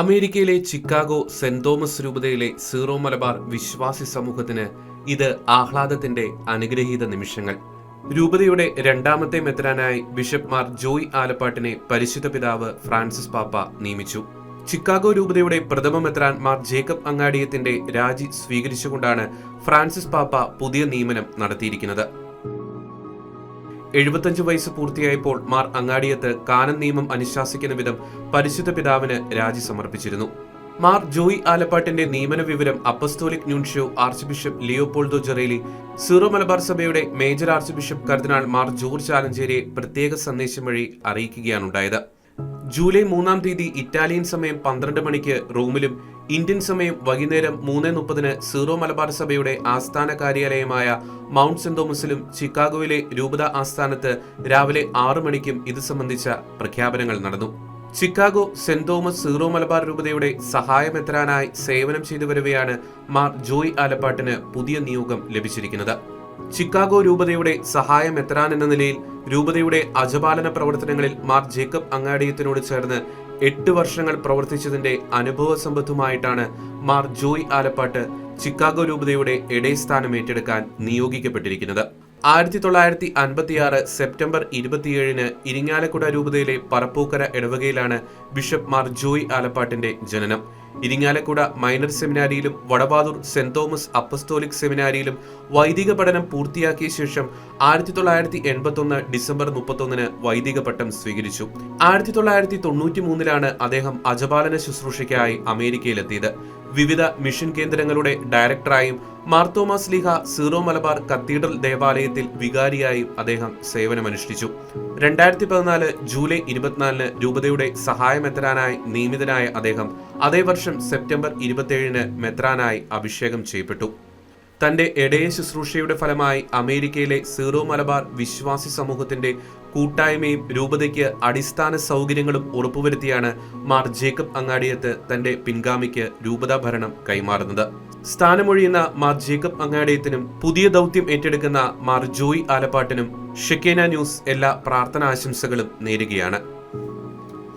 അമേരിക്കയിലെ Chicago saint Thomas രൂപതയിലെ zero Malabar വിശ്വാസി സമൂഹത്തിന് ഇത് ആഹ്ലാദത്തിന്റെ അനുഗ്രഹീത നിമിഷങ്ങൾ. രൂപതയുടെ രണ്ടാമത്തെ മെത്രാനായി ബിഷപ്പ് മാർ ജോയ് ആലപ്പാട്ടിനെ പരിശുദ്ധ പിതാവ് ഫ്രാൻസിസ് പാപ്പ നിയമിച്ചു. ചിക്കാഗോ രൂപതയുടെ പ്രഥമ മെത്രാൻ മാർ ജേക്കബ് അങ്ങാടിയത്തിന്റെ രാജി സ്വീകരിച്ചുകൊണ്ടാണ് ഫ്രാൻസിസ് പാപ്പ പുതിയ നിയമനം നടത്തിയിരിക്കുന്നത്. എഴുപത്തഞ്ച് വയസ്സ് പൂർത്തിയായപ്പോൾ മാർ അങ്ങാടിയത്ത് കാനൻ നിയമം അനുശാസിക്കുന്ന വിധം പരിശുദ്ധ പിതാവിന് രാജി സമർപ്പിച്ചിരുന്നു. മാർ ജോയി ആലപ്പാട്ടിന്റെ നിയമന വിവരം apostolic nuncio archbishop Leopoldo Girelli Syro Malabar സഭയുടെ മേജർ ആർച്ച് ബിഷപ്പ് കർദിനാൾ മാർ ജോർജ് ആലഞ്ചേരിയെ പ്രത്യേക സന്ദേശം വഴി അറിയിക്കുകയാണുണ്ടായത്. ജൂലൈ മൂന്നാം തീയതി ഇറ്റാലിയൻ സമയം പന്ത്രണ്ട് മണിക്ക് റോമിലും ഇന്ത്യൻ സമയം വൈകുന്നേരം മൂന്ന് മുപ്പതിന് സീറോ മലബാർ സഭയുടെ ആസ്ഥാന കാര്യാലയമായ മൗണ്ട് സെന്റ് തോമസിലും ചിക്കാഗോയിലെ രൂപത ആസ്ഥാനത്ത് രാവിലെ ആറു മണിക്കും ഇത് സംബന്ധിച്ച പ്രഖ്യാപനങ്ങൾ നടന്നു. Chicago saint Thomas Syro Malabar രൂപതയുടെ സഹായമെത്രാനായി സേവനം ചെയ്തു വരവെയാണ് മാർ ജോയ് ആലപ്പാട്ടിന് പുതിയ നിയോഗം ലഭിച്ചിരിക്കുന്നത്. ചിക്കാഗോ രൂപതയുടെ സഹായം എത്രാൻ എന്ന നിലയിൽ രൂപതയുടെ അജപാലന പ്രവർത്തനങ്ങളിൽ മാർ ജേക്കബ് അങ്ങാടിയത്തിനോട് ചേർന്ന് എട്ട് വർഷങ്ങൾ പ്രവർത്തിച്ചതിന്റെ അനുഭവ സമ്പത്തുമായിട്ടാണ് മാർ ജോയ് ആലപ്പാട്ട് ചിക്കാഗോ രൂപതയുടെ ഇടയസ്ഥാനം ഏറ്റെടുക്കാൻ നിയോഗിക്കപ്പെട്ടിരിക്കുന്നത്. ആയിരത്തി തൊള്ളായിരത്തി അൻപത്തിയാറ് സെപ്റ്റംബർ ഇരുപത്തിയേഴിന് ഇരിങ്ങാലക്കുട രൂപതയിലെ പറപ്പൂക്കര ഇടവകയിലാണ് ബിഷപ്പ് മാർ ജോയ് ആലപ്പാട്ടിന്റെ ജനനം. ഇരിങ്ങാലക്കുട മൈനർ സെമിനാരിയിലും വടവാതൂർ സെന്റ് തോമസ് അപ്പസ്തോലിക് സെമിനാരിയിലും വൈദിക പഠനം പൂർത്തിയാക്കിയ ശേഷം ആയിരത്തി തൊള്ളായിരത്തി എൺപത്തി ഒന്ന് ഡിസംബർ മുപ്പത്തൊന്നിന് വൈദിക പട്ടം സ്വീകരിച്ചു. ആയിരത്തി തൊള്ളായിരത്തി തൊണ്ണൂറ്റി മൂന്നിലാണ് അദ്ദേഹം അജപാലന ശുശ്രൂഷയ്ക്കായി അമേരിക്കയിലെത്തിയത്. വിവിധ മിഷൻ കേന്ദ്രങ്ങളുടെ ഡയറക്ടറായും മാർത്തോമാസ് ലീഹ സീറോ മലബാർ കത്തീഡ്രൽ ദേവാലയത്തിൽ വികാരിയായും അദ്ദേഹം സേവനമനുഷ്ഠിച്ചു. രണ്ടായിരത്തി പതിനാല് ജൂലൈ ഇരുപത്തിനാലിന് രൂപതയുടെ സഹായ മെത്രാനായി നിയമിതനായ അദ്ദേഹം അതേ വർഷം സെപ്റ്റംബർ ഇരുപത്തിയേഴിന് മെത്രാനായി അഭിഷേകം ചെയ്യപ്പെട്ടു. തന്റെ ഇടയ ശുശ്രൂഷയുടെ ഫലമായി അമേരിക്കയിലെ സീറോ മലബാർ വിശ്വാസി സമൂഹത്തിന്റെ കൂട്ടായ്മയും രൂപതയ്ക്ക് അടിസ്ഥാന സൗകര്യങ്ങളും ഉറപ്പുവരുത്തിയാണ് മാർ ജേക്കബ് അങ്ങാടിയത്ത് തന്റെ പിൻഗാമിക്ക് രൂപതാ ഭരണം കൈമാറുന്നത്. സ്ഥാനമൊഴിയുന്ന മാർ ജേക്കബ് അങ്ങാടിയത്തിനും പുതിയ ദൗത്യം ഏറ്റെടുക്കുന്ന മാർ ജോയ് ആലപ്പാട്ടിനും ഷെക്കേന ന്യൂസ് എല്ലാ പ്രാർത്ഥനാശംസകളും നേരുകയാണ്.